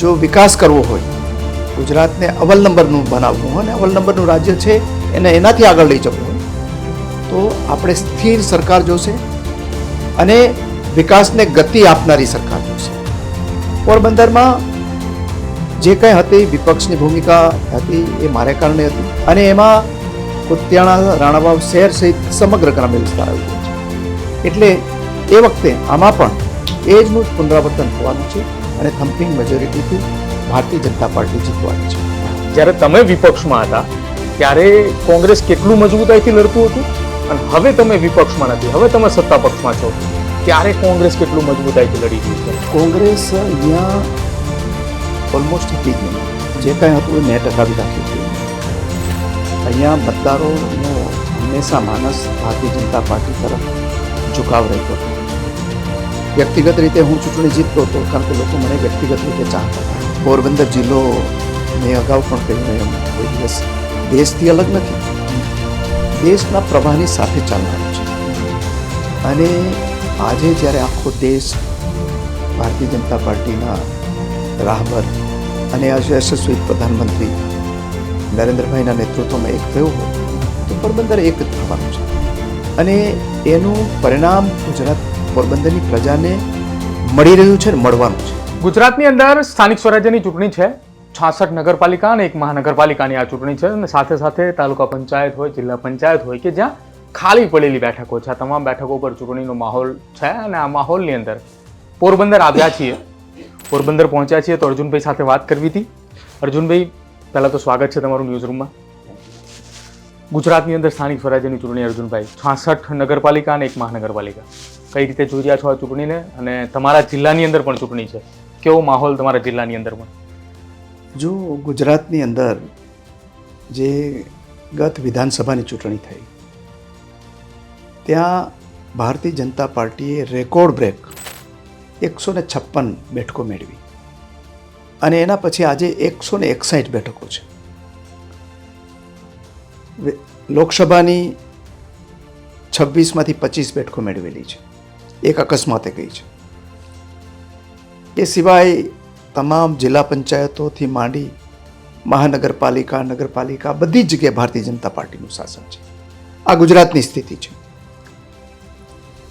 જો વિકાસ કરવો હોય, ગુજરાતને અવલ નંબરનું બનાવવું હોય અને અવલ નંબરનું રાજ્ય છે, એને એનાથી આગળ લઈ જવું હોય, તો આપણે સ્થિર સરકાર જોશે અને વિકાસને ગતિ આપનારી સરકાર જોશે. પોરબંદરમાં જે કંઈ હતી, વિપક્ષની ભૂમિકા હતી, એ મારે કારણે હતી અને એમાં કુતિયાણા, રાણાવાવ શહેર સહિત સમગ્ર ગ્રામ્ય વિસ્તાર આવી ગયો છે. એટલે એ વખતે આમાં પણ એ જનું પુનરાવર્તન થવાનું છે. અને થમ્પિંગ મેજોરિટીથી ભારતીય જનતા પાર્ટી જીતવાની છે. જ્યારે તમે વિપક્ષમાં હતા ત્યારે કોંગ્રેસ કેટલું મજબૂતાઈથી લડતું હતું? અને હવે તમે વિપક્ષમાં નથી હવે તમે સત્તા પક્ષમાં છો. ત્યારે કોંગ્રેસ કેટલું મજબૂતાઈથી લડી રહ્યું છે? કોંગ્રેસ અહીંયા ઓલમોસ્ટ હતી જ નહીં. જે કાંઈ હતું એ મેં ટકાવી રાખ્યું હતું. અહીંયા મતદારોનો હંમેશા માનસ ભારતીય જનતા પાર્ટી તરફ ઝુકાવ રહેતો હતો. વ્યક્તિગત રીતે હું ચૂંટણી જીતતો હતો, કારણ કે લોકો મને વ્યક્તિગત રીતે ચાહતા હતા. પોરબંદર જિલ્લો મેં અગાઉ પણ કહ્યું એમ, કોઈ દિવસ દેશથી અલગ નથી. દેશના પ્રવાહની સાથે ચાલવાનું છે. અને આજે જ્યારે આખો દેશ ભારતીય જનતા પાર્ટીના રાહબર અને યશસ્વી પ્રધાનમંત્રી નરેન્દ્રભાઈના નેતૃત્વમાં એક થયો હોય, તો પોરબંદર એક જ થવાનું છે. અને એનું પરિણામ ગુજરાત પોરબંદરની પ્રજાને મળી રહ્યું છે ને મળવાનું છે. ગુજરાતની અંદર સ્થાનિક સ્વરાજ્યની ચૂંટણી છે. છાસઠ નગરપાલિકા અને એક મહાનગરપાલિકાની આ ચૂંટણી છે અને સાથે સાથે તાલુકા પંચાયત હોય, જિલ્લા પંચાયત હોય કે જ્યાં ખાલી પડેલી બેઠકો છે. આ તમામ બેઠકો પર ચૂંટણીનો માહોલ છે અને આ માહોલની અંદર પોરબંદર આવ્યા છીએ. પોરબંદર પહોંચ્યા છીએ તો અર્જુનભાઈ સાથે વાત કરવી હતી. અર્જુનભાઈ, પહેલાં તો સ્વાગત છે તમારું ન્યૂઝ રૂમમાં ગુજરાતની અંદર સ્થાનિક સ્વરાજ્યની ચૂંટણી અર્જુનભાઈ, છાસઠ નગરપાલિકા અને એક મહાનગરપાલિકા. કઈ રીતે જોઈ રહ્યા છો આ ચૂંટણીને? અને તમારા જિલ્લાની અંદર પણ ચૂંટણી છે. કેવો માહોલ તમારા જિલ્લાની અંદર પણ? જો ગુજરાતની અંદર જે ગત વિધાનસભાની ચૂંટણી થઈ, ત્યાં ભારતીય જનતા પાર્ટીએ રેકોર્ડ બ્રેક એકસો ને છપ્પન બેઠકો મેળવી. અને એના પછી આજે એકસો ને એકસાઠ બેઠકો છે. લોકસભાની છવ્વીસમાંથી પચીસ બેઠકો મેળવેલી છે. એક અકસ્માતે ગઈ છે. એ સિવાય તમામ જિલ્લા પંચાયતોથી માંડી મહાનગરપાલિકા, નગરપાલિકા, બધી જગ્યાએ ભારતીય જનતા પાર્ટીનું શાસન છે. આ ગુજરાતની સ્થિતિ છે.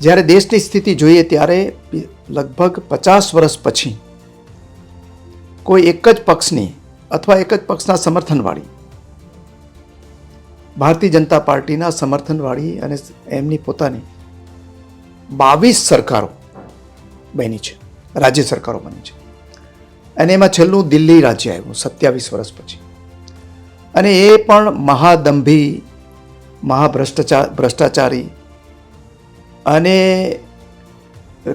જ્યારે દેશની સ્થિતિ જોઈએ ત્યારે લગભગ પચાસ વર્ષ પછી કોઈ એક જ પક્ષની અથવા એક જ પક્ષના સમર્થનવાળી ભારતીય જનતા પાર્ટીના સમર્થનવાળી અને એમની પોતાની બાવીસ સરકારો બની છે, રાજ્ય સરકારો બની છે. અને એમાં છેલ્લું દિલ્હી રાજ્ય આવ્યું, સત્યાવીસ વર્ષ પછી. અને એ પણ મહાદંભી, મહાભ્રષ્ટાચાર, ભ્રષ્ટાચારી અને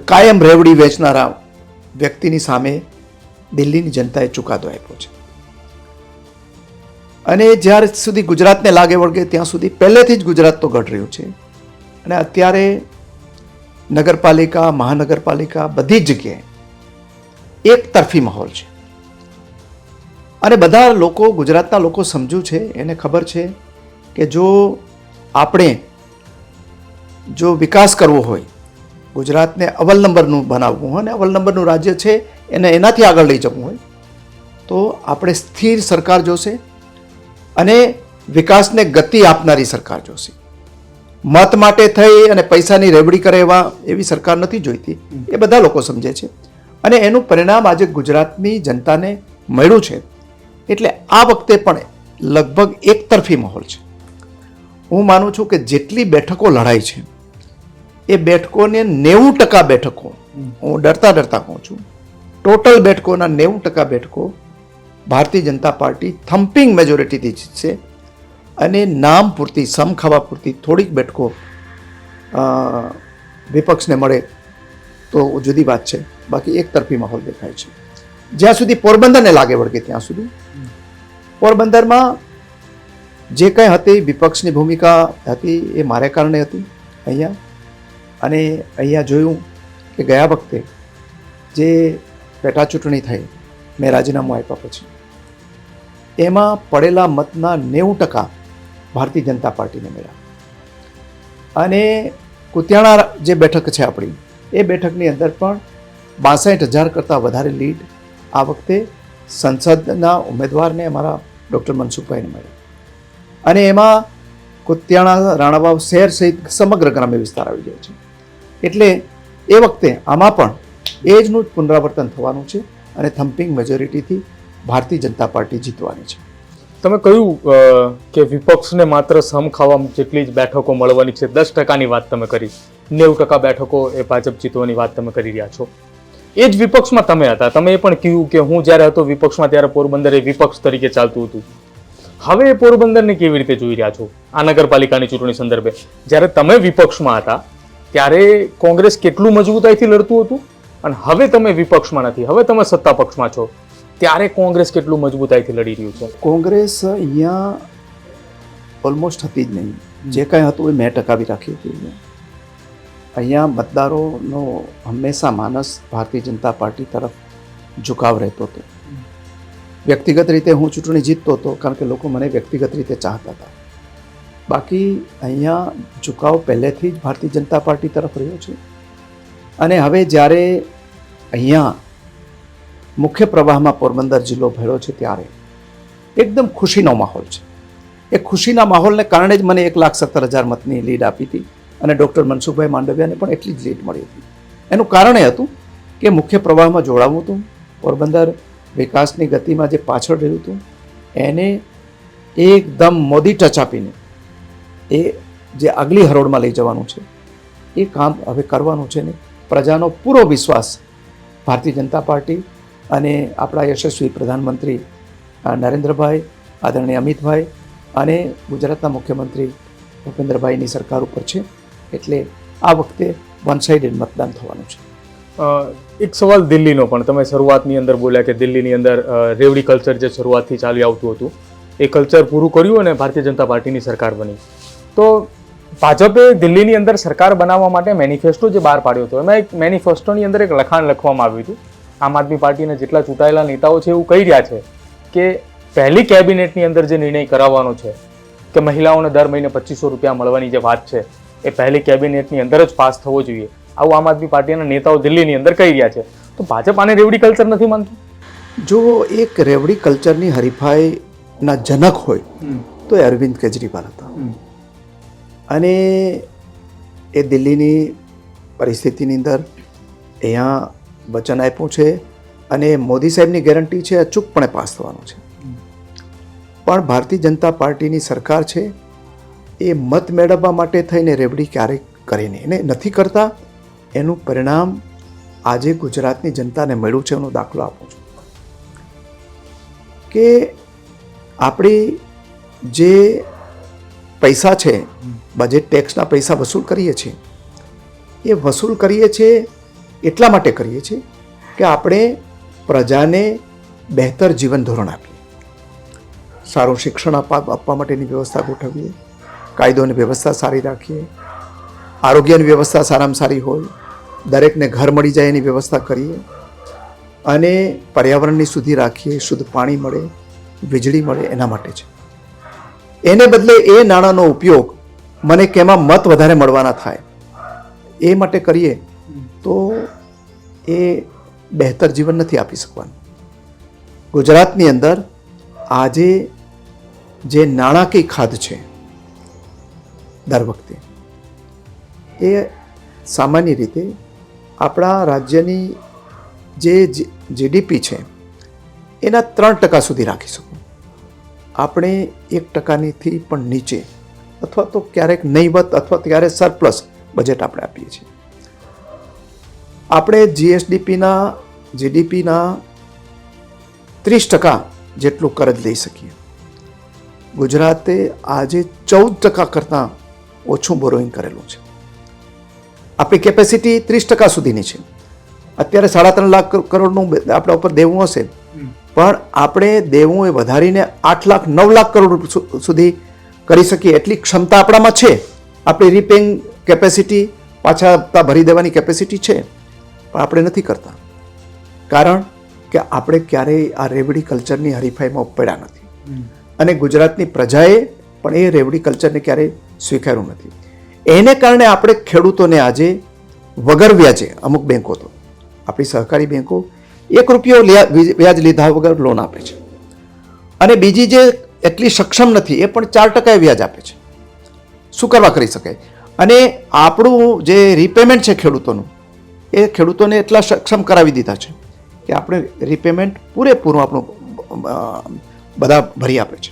કાયમ રેવડી વેચનારા વ્યક્તિની સામે દિલ્હીની જનતાએ ચુકાદો આપ્યો છે. અને જ્યાર સુધી ગુજરાતને લાગે વળગે, ત્યાં સુધી પહેલેથી જ ગુજરાત તો ઘટ રહ્યું છે. અને અત્યારે નગરપાલિકા, મહાનગરપાલિકા બધી જ જગ્યાએ એક તરફી માહોલ છે. અને બધા લોકો, ગુજરાતના લોકો સમજુ છે, એને ખબર છે કે જો આપણે જો વિકાસ કરવો હોય, ગુજરાતને અવલ નંબરનું બનાવવું હોય અને અવલ નંબરનું રાજ્ય છે, એને એનાથી આગળ લઈ જવું હોય, તો આપણે સ્થિર સરકાર જોશે અને વિકાસને ગતિ આપનારી સરકાર જોશે. મત માટે થઈ અને પૈસાની રેવડી કરે એવા એવી સરકાર નથી જોઈતી. એ બધા લોકો સમજે છે. અને એનું પરિણામ આજે ગુજરાતની જનતાને મળ્યું છે. એટલે આ વખતે પણ લગભગ એકતરફી માહોલ છે. હું માનું છું કે જેટલી બેઠકો લડાઈ છે એ બેઠકોને નેવું ટકા બેઠકો હું ડરતા ડરતા કહું છું ટોટલ બેઠકોના નેવું ટકા બેઠકો ભારતીય જનતા પાર્ટી થમ્પિંગ મેજોરિટીથી જીતશે. અને નામ પૂરતી, સમ ખાવા પૂરતી થોડીક બેઠકો વિપક્ષને મળે તો જુદી વાત છે. બાકી એક તરફી માહોલ દેખાય છે. જ્યાં સુધી પોરબંદરને લાગે વળગે ત્યાં સુધી. પોરબંદરમાં જે કંઈ હતી, વિપક્ષની ભૂમિકા હતી એ મારે કારણે હતી અહીંયા. અને અહીંયા જોયું કે ગયા વખતે જે પેટા ચૂંટણી થઈ, મેં રાજીનામું આપ્યા પછી, એમાં પડેલા મતના નેવું ટકા ભારતીય જનતા પાર્ટીને મળ્યા અને કુતિયાણા જે બેઠક છે આપણી, એ બેઠકની અંદર પણ બાસઠ હજાર કરતાં વધારે લીડ આ વખતે સંસદના ઉમેદવારને અમારા ડૉક્ટર મનસુખભાઈને મળ્યા. અને એમાં કુતિયાણા, રાણાવાવ શહેર સહિત સમગ્ર ગ્રામ્ય વિસ્તાર આવી ગયો છે. એટલે એ વખતે આમાં પણ એ જનું પુનરાવર્તન થવાનું છે અને થમ્પિંગ મેજોરિટીથી ભારતીય જનતા પાર્ટી જીતવાની છે. તમે કહ્યું કે વિપક્ષને માત્ર સમ ખાવા જેટલી જ બેઠકો મળવાની છે? દસ ટકાની વાત તમે કરી. નેવું ટકા બેઠકો એ ભાજપ જીતવાની વાત તમે કરી રહ્યા છો. એ જ વિપક્ષમાં તમે હતા. તમે એ પણ કહ્યું કે હું જ્યારે હતો વિપક્ષમાં, ત્યારે પોરબંદર એ વિપક્ષ તરીકે ચાલતું હતું. હવે એ પોરબંદરને કેવી રીતે જોઈ રહ્યા છો? આ નગરપાલિકાની ચૂંટણી સંદર્ભે. જ્યારે તમે વિપક્ષમાં હતા, ત્યારે કોંગ્રેસ કેટલું મજબૂતાઈથી લડતું હતું? અને હવે તમે વિપક્ષમાં નથી. હવે તમે સત્તા પક્ષમાં છો. ત્યારે કોંગ્રેસ કેટલું મજબૂતાઈથી લડી રહ્યું છે? કોંગ્રેસ અહીંયા ઓલમોસ્ટ હતી જ નહીં. જે કાંઈ હતું એ મેં ટકાવી રાખ્યું હતું. અહીંયા મતદારોનો હંમેશા માનસ ભારતીય જનતા પાર્ટી તરફ ઝુકાવ રહેતો હતો. વ્યક્તિગત રીતે હું ચૂંટણી જીતતો હતો કારણ કે લોકો મને વ્યક્તિગત રીતે ચાહતા હતા. બાકી અહીંયા ઝુકાવ પહેલેથી જ ભારતીય જનતા પાર્ટી તરફ રહ્યો છે. અને હવે જ્યારે અહીંયા મુખ્ય પ્રવાહમાં પોરબંદર જિલ્લો ભેળો છે ત્યારે. એકદમ ખુશીનો માહોલ છે. એ ખુશીના માહોલને કારણે જ મને એક લાખ સત્તર હજાર મતની લીડ આપી હતી અને ડૉક્ટર મનસુખભાઈ માંડવિયાને પણ એટલી જ લીડ મળી હતી. એનું કારણ એ હતું કે મુખ્ય પ્રવાહમાં જોડાવવું હતું, પોરબંદર વિકાસની ગતિમાં જે પાછળ રહ્યું હતું, એને એકદમ મોદી ટચ આપીને એ જે આગલી હરોળમાં લઈ જવાનું છે, એ કામ હવે કરવાનું છે ને પ્રજાનો પૂરો વિશ્વાસ ભારતીય જનતા પાર્ટી અને આપણા યશસ્વી પ્રધાનમંત્રી નરેન્દ્રભાઈ, આદરણીય અમિતભાઈ અને ગુજરાતના મુખ્યમંત્રી ભૂપેન્દ્રભાઈની સરકાર ઉપર છે. એટલે આ વખતે વન સાઇડેડ મતદાન થવાનું છે. એક સવાલ દિલ્હીનો પણ. તમે શરૂઆતની અંદર બોલ્યા કે દિલ્હીની અંદર રેવડી કલ્ચર જે શરૂઆતથી ચાલી આવતું હતું, એ કલ્ચર પૂરું કર્યું અને ભારતીય જનતા પાર્ટીની સરકાર બની. તો ભાજપે દિલ્હીની અંદર સરકાર બનાવવા માટે મેનિફેસ્ટો જે બહાર પાડ્યો હતો, એમાં એક મેનિફેસ્ટોની અંદર એક લખાણ લખવામાં આવ્યું હતું. આમ આદમી પાર્ટીના જેટલા ચૂંટાયેલા નેતાઓ છે એવું કહી રહ્યા છે કે પહેલી કેબિનેટની અંદર જે નિર્ણય કરાવવાનો છે કે મહિલાઓને દર મહિને પચીસો રૂપિયા મળવાની જે વાત છે એ પહેલી કેબિનેટની અંદર જ પાસ થવો જોઈએ. આવું આમ આદમી પાર્ટીના નેતાઓ દિલ્હીની અંદર કહી રહ્યા છે. તો ભાજપ આને રેવડી કલ્ચર નથી માનતું? જો એક રેવડી કલ્ચરની હરીફાઈના જનક હોય તો એ અરવિંદ કેજરીવાલ હતા. અને એ દિલ્હીની પરિસ્થિતિની અંદર અહીંયા વચન આપ્યું છે અને મોદી સાહેબની ગેરંટી છે અચૂકપણે પાસ થવાનું છે. પણ ભારતીય જનતા પાર્ટીની સરકાર છે એ મત મેળવવા માટે થઈને રેવડી ક્યારેય કરે નહીં એને નથી કરતા. એનું પરિણામ આજે ગુજરાતની જનતાને મળ્યું છે એનો દાખલો આપું છું. કે આપણી જે પૈસા છે બજેટ ટેક્સના પૈસા વસૂલ કરીએ છીએ એ વસૂલ કરીએ છીએ એટલા માટે કરીએ છીએ કે આપણે પ્રજાને બહેતર જીવન ધોરણ આપીએ. સારું શિક્ષણ આપવા માટેની વ્યવસ્થા ગોઠવીએ. કાયદોની વ્યવસ્થા સારી રાખીએ. આરોગ્યની વ્યવસ્થા સારામાં સારી હોય. દરેકને ઘર મળી જાય એની વ્યવસ્થા કરીએ. અને પર્યાવરણની સુધી રાખીએ, શુદ્ધ પાણી મળે, વીજળી મળે એના માટે છે. એને બદલે એ નાણાંનો ઉપયોગ મને કેમાં મત વધારે મળવાના થાય, એ માટે કરીએ તો એ બહેતર જીવન નથી આપી શકવાનું. ગુજરાતની અંદર આજે જે નાણાકીય ખાધ છે, દર વખતે એ સામાન્ય રીતે આપણા રાજ્યની જે જીડીપી છે, એના ત્રણ ટકા સુધી રાખી શકું. આપણે એક ટકાનીથી પણ નીચે અથવા તો ક્યારેક નહીવત અથવા ક્યારેક સરપ્લસ બજેટ આપણે આપીએ છીએ. આપણે જીએસડીપીના જીડીપીના ત્રીસ ટકા જેટલું કરજ લઈ શકીએ. ગુજરાતે આજે ચૌદ ટકા કરતાં ઓછું બોરોઈંગ કરેલું છે. આપણી કેપેસિટી ત્રીસ ટકા સુધીની છે. અત્યારે સાડા ત્રણ લાખ કરોડનું આપણા ઉપર દેવું હશે. પણ આપણે દેવું એ વધારીને આઠ લાખ નવ લાખ કરોડ સુધી કરી શકીએ. એટલી ક્ષમતા આપણામાં છે. આપણી રીપેઇંગ કેપેસિટી પાછા ભરી દેવાની કેપેસિટી છે. પણ આપણે નથી કરતા. કારણ કે આપણે ક્યારેય આ રેવડી કલ્ચરની હરીફાઈમાં પડ્યા નથી. અને ગુજરાતની પ્રજાએ પણ એ રેવડી કલ્ચરને ક્યારેય સ્વીકાર્યું નથી. એને કારણે આપણે ખેડૂતોને આજે વગર વ્યાજે અમુક બેંકો તો. આપણી સહકારી બેંકો એક રૂપિયો વ્યાજ લીધા વગર લોન આપે છે. અને બીજી જે એટલી સક્ષમ નથી એ પણ ચાર ટકાએ વ્યાજ આપે છે. શું કરવા કરી શકાય? અને આપણું જે રીપેમેન્ટ છે ખેડૂતોનું એ ખેડૂતોને એટલા સક્ષમ કરાવી દીધા છે કે આપણે રીપેમેન્ટ પૂરેપૂરું આપણું બધા ભરી આપે છે.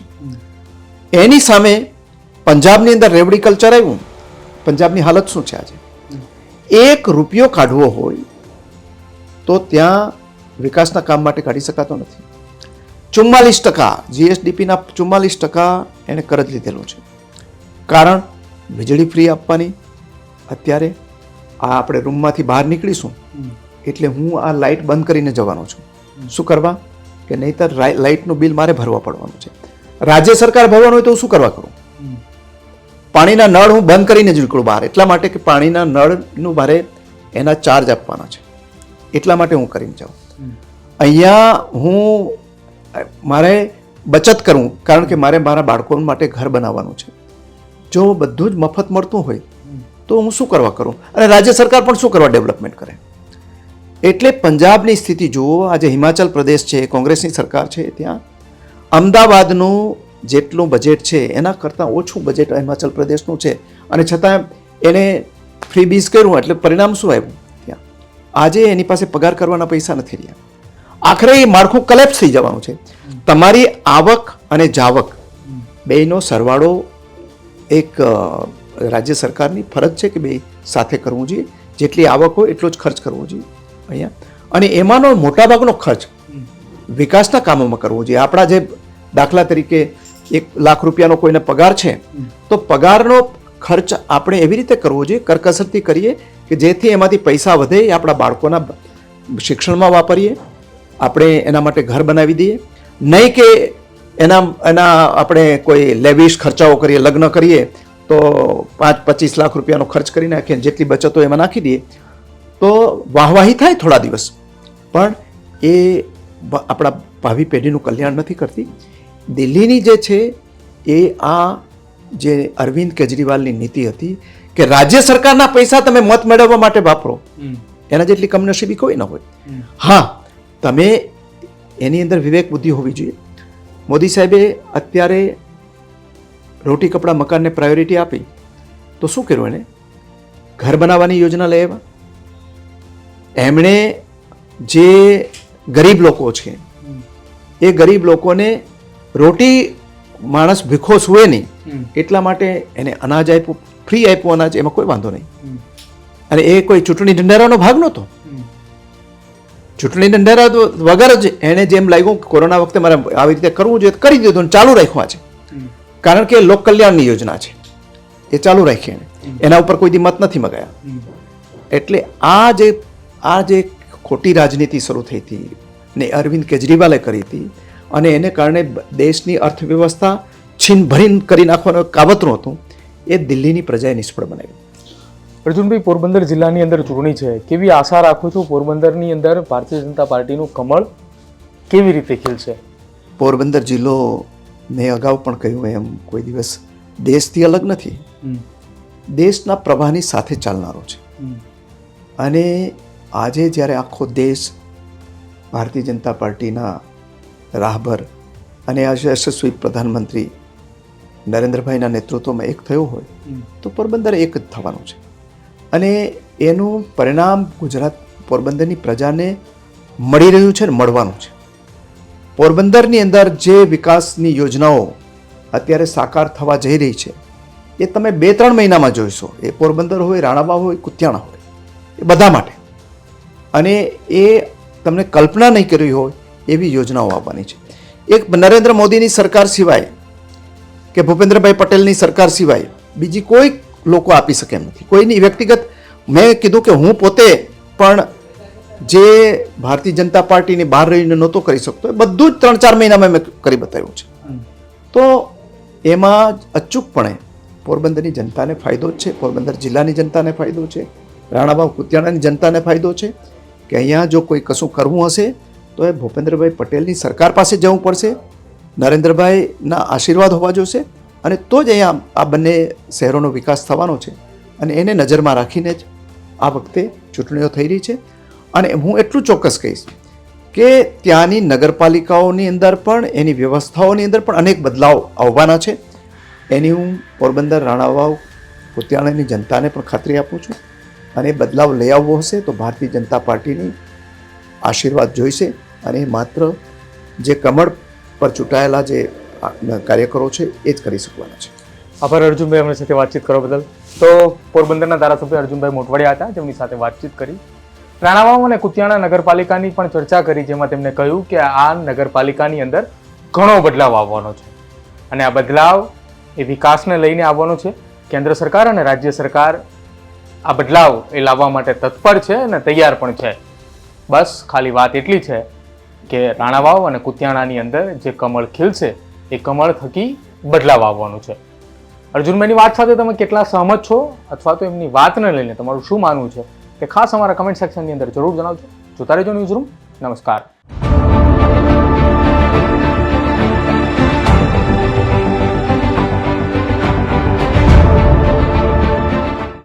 એની સામે પંજાબની અંદર રેવડી કલ્ચર આવ્યું. પંજાબની હાલત શું છે આજે? એક રૂપિયો કાઢવો હોય તો ત્યાં વિકાસના કામ માટે કાઢી શકાતો નથી. ચુમ્માલીસ ટકા જીએસડીપીના ચુમ્માલીસ ટકા એણે કરજ લીધેલું છે. કારણ, વીજળી ફ્રી આપવાની, અત્યારે આ આપણે રૂમમાંથી બહાર નીકળીશું એટલે હું આ લાઇટ બંધ કરીને જવાનો છું. શું કરવા? કે નહીંતર લાઇટનું બિલ મારે ભરવા પડવાનું છે. રાજ્ય સરકાર ભરવાનું હોય તો હું શું કરવા કરું? પાણીના નળ હું બંધ કરીને જ નીકળું બહાર. એટલા માટે કે પાણીના નળનું મારે એના ચાર્જ આપવાના છે. એટલા માટે હું કરીને જાઉં. અહીંયા હું મારે બચત કરું કારણ કે મારે મારા બાળકો માટે ઘર બનાવવાનું છે. જો બધું જ મફત મળતું હોય તો હું શું કરવા કરું? અને રાજ્ય સરકાર પણ શું કરવા ડેવલપમેન્ટ કરે? એટલે પંજાબની સ્થિતિ જુઓ આજે હિમાચલ પ્રદેશ છે કોંગ્રેસની સરકાર છે ત્યાં. અમદાવાદનું જેટલું બજેટ છે એના કરતાં ઓછું બજેટ હિમાચલ પ્રદેશનું છે. અને છતાં એને ફ્રી બીઝ કર્યું એટલે પરિણામ શું આવ્યું? ત્યાં. આજે એની પાસે પગાર કરવાના પૈસા નથી રહ્યા. આખરે એ માળખું કલેપ્સ થઈ જવાનું છે. તમારી આવક અને જાવક. બેયનો સરવાળો એક રાજ્ય સરકારની ફરજ છે કે બે સાથે કરવું જોઈએ. જેટલી આવક હોય એટલો જ ખર્ચ કરવો જોઈએ. અહીંયા. અને એમાંનો મોટાભાગનો ખર્ચ વિકાસના કામોમાં કરવો જોઈએ. આપણા જે દાખલા તરીકે એક લાખ રૂપિયાનો કોઈને પગાર છે, તો પગારનો ખર્ચ આપણે એવી રીતે કરવો જોઈએ, કરકસરથી કરીએ કે જેથી એમાંથી પૈસા વધે, એ આપણા બાળકોના શિક્ષણમાં વાપરીએ, આપણે એના માટે ઘર બનાવી દઈએ. નહીં કે એના એના આપણે કોઈ લેવિશ ખર્ચાઓ કરીએ, લગ્ન કરીએ, તો પાંચ પચીસ લાખ રૂપિયાનો ખર્ચ કરી નાખીએ જેટલી બચતો એમાં નાખી દઈએ તો વાહવાહી થાય થોડા દિવસ. પણ એ આપણા ભાવિ પેઢીનું કલ્યાણ નથી કરતી. દિલ્હીની જે છે એ આ જે અરવિંદ કેજરીવાલની નીતિ હતી કે રાજ્ય સરકારના પૈસા તમે મત મેળવવા માટે વાપરો એના જેટલી કમનસીબી કોઈ ન હોય. હા તમે એની અંદર વિવેક બુદ્ધિ હોવી જોઈએ. મોદી સાહેબે અત્યારે રોટી કપડાં મકાનને પ્રાયોરિટી આપી. તો શું કર્યું એને? ઘર બનાવવાની યોજના લઈ આવ્યા એમણે જે ગરીબ લોકો છે એ ગરીબ લોકોને રોટી માણસ ભીખો સુવે નહીં એટલા માટે એને અનાજ આપ્યું ફ્રી આપ્યું અનાજ એમાં કોઈ વાંધો નહીં. અને એ કોઈ ચૂંટણી ઢંઢેરાનો ભાગ નહોતો. ચૂંટણી ઢંઢેરા તો વગર જ એણે જેમ લાગ્યું કોરોના વખતે મારે આવી રીતે કરવું જોઈએ કરી દીધું ચાલુ રાખ્યું છે કારણ કે લોક કલ્યાણની યોજના છે. એ ચાલુ રાખી એણે એના ઉપર કોઈ દી મત નથી મગાયા. એટલે આ જે આ જે ખોટી રાજનીતિ શરૂ થઈ હતી ને અરવિંદ કેજરીવાલે કરી હતી અને એને કારણે દેશની અર્થવ્યવસ્થા છીનભરીન કરી નાખવાનું કાવતરું હતું એ દિલ્હીની પ્રજાએ નિષ્ફળ બનાવ્યું અર્જુનભાઈ પોરબંદર જિલ્લાની અંદર ચૂંટણી છે. કેવી આશા રાખો છો પોરબંદરની અંદર ભારતીય જનતા પાર્ટીનું કમળ કેવી રીતે ખીલશે? પોરબંદર જિલ્લો મેં અગાઉ પણ કહ્યું એમ કોઈ દિવસ દેશથી અલગ નથી. દેશના પ્રવાહની સાથે ચાલનારો છે. અને આજે જ્યારે આખો દેશ ભારતીય જનતા પાર્ટીના રાહબર અને યશસ્વી પ્રધાનમંત્રી નરેન્દ્રભાઈના નેતૃત્વમાં એક થયો હોય તો પોરબંદર એક જ થવાનું છે. અને એનું પરિણામ ગુજરાત પોરબંદરની પ્રજાને મળી રહ્યું છે ને મળવાનું છે. પોરબંદરની અંદર જે વિકાસની યોજનાઓ અત્યારે સાકાર થવા જઈ રહી છે એ તમે બે ત્રણ મહિનામાં જોઈશો. એ પોરબંદર હોય રાણાબા હોય કુતિયાણા હોય. એ બધા માટે. અને એ તમને કલ્પના નહીં કરી હોય એવી યોજનાઓ આવવાની છે. એક નરેન્દ્ર મોદીની સરકાર સિવાય કે ભૂપેન્દ્રભાઈ પટેલની સરકાર સિવાય બીજી કોઈ લોકો આપી શકે એમ નથી. કોઈની વ્યક્તિગત મેં કીધું કે હું પોતે પણ જે ભારતીય જનતા પાર્ટીની બહાર રહીને નહોતો કરી શકતો એ બધું જ ત્રણ ચાર મહિનામાં મેં કરી બતાવ્યું છે. તો એમાં અચૂકપણે પોરબંદરની જનતાને ફાયદો જ છે. પોરબંદર જિલ્લાની જનતાને ફાયદો છે. રાણાબાવ કુતિયાણાની જનતાને ફાયદો છે કે અહીંયા જો કોઈ કશું કરવું હશે, તો એ ભૂપેન્દ્રભાઈ પટેલની સરકાર પાસે જવું પડશે, નરેન્દ્રભાઈના આશીર્વાદ હોવા જોઈશે અને તો જ અહીંયા આ બંને શહેરોનો વિકાસ થવાનો છે. અને એને નજરમાં રાખીને જ આ વખતે ચૂંટણીઓ થઈ રહી છે. અને હું એટલું ચોક્કસ કહીશ કે ત્યાંની નગરપાલિકાઓની અંદર પણ, એની વ્યવસ્થાઓની અંદર પણ અનેક બદલાવ આવવાના છે. એની હું પોરબંદર રાણાવાવ કુતિયાણાની જનતાને પણ ખાતરી આપું છું. અને બદલાવ લઈ આવવો હશે તો ભારતીય જનતા પાર્ટીની આશીર્વાદ જોઈશે. અને માત્ર જે કમળ પર ચૂંટાયેલા જે કાર્યકરો છે, એ જ કરી શકવાના છે. આભાર અર્જુનભાઈ અમની સાથે વાતચીત કરવા બદલ. તો પોરબંદરના ધારાસભ્ય અર્જુનભાઈ મોટવાડિયા હતા, જેમની સાથે વાતચીત કરી. રાણાવાવ અને કુતિયાણા નગરપાલિકાની પણ ચર્ચા કરી, જેમાં તેમણે કહ્યું કે આ નગરપાલિકાની અંદર ઘણો બદલાવ આવવાનો છે. અને આ બદલાવ એ વિકાસને લઈને આવવાનો છે. કેન્દ્ર સરકાર અને રાજ્ય સરકાર આ બદલાવ એ લાવવા માટે તત્પર છે અને તૈયાર પણ છે. બસ ખાલી વાત એટલી છે કે રાણાવાવ અને કુતિયાણાની અંદર જે કમળ ખીલશે, એ કમળ થકી બદલાવ આવવાનું છે. અર્જુનભાઈની વાત સાથે તમે કેટલા સહમત છો? અથવા તો એમની વાતને લઈને તમારું શું માનવું છે? તે ખાસ અમારા કમેન્ટ સેક્શનની અંદર જરૂર જણાવજો. જોતા રહેજો ન્યૂઝ રૂમ નમસ્કાર.